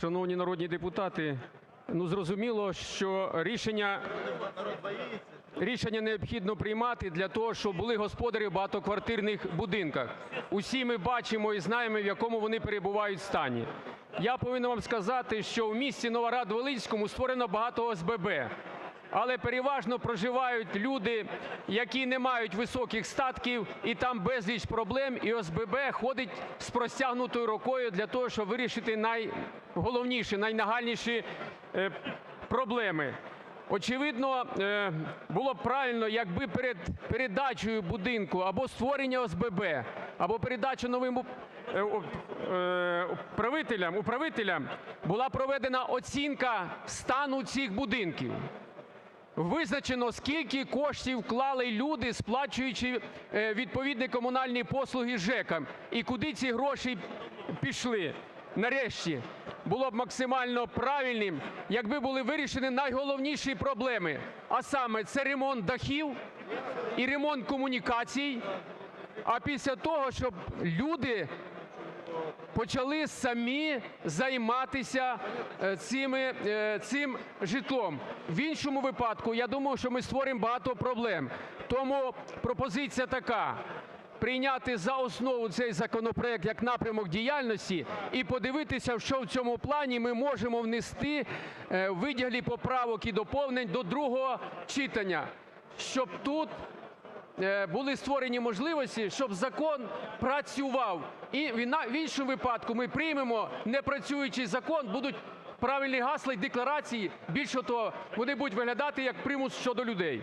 Шановні народні депутати, ну, зрозуміло, що рішення необхідно приймати для того, щоб були господарі в багатоквартирних будинках. Усі ми бачимо і знаємо, в якому вони перебувають стані. Я повинен вам сказати, що в місті Новоград-Волинському створено багато ОСББ, але переважно проживають люди, які не мають високих статків, і там безліч проблем, і ОСББ ходить з простягнутою рукою для того, щоб вирішити найголовніші, найнагальніші проблеми. Очевидно, було б правильно, якби перед передачею будинку або створення ОСББ, або передача новим управителям була проведена оцінка стану цих будинків. Визначено, скільки коштів вклали люди, сплачуючи відповідні комунальні послуги ЖЕКам, і куди ці гроші пішли. Нарешті, було б максимально правильним, якби були вирішені найголовніші проблеми, а саме: це ремонт дахів і ремонт комунікацій. А після того, щоб люди почали самі займатися цим житлом. В іншому випадку, я думаю, що ми створимо багато проблем. Тому пропозиція така: прийняти за основу цей законопроект як напрямок діяльності і подивитися, що в цьому плані ми можемо внести у вигляді поправок і доповнень до другого читання, щоб тут були створені можливості, щоб закон працював. І в іншому випадку ми приймемо непрацюючий закон, будуть правильні гасла і декларації, більше того, вони будуть виглядати як примус щодо людей.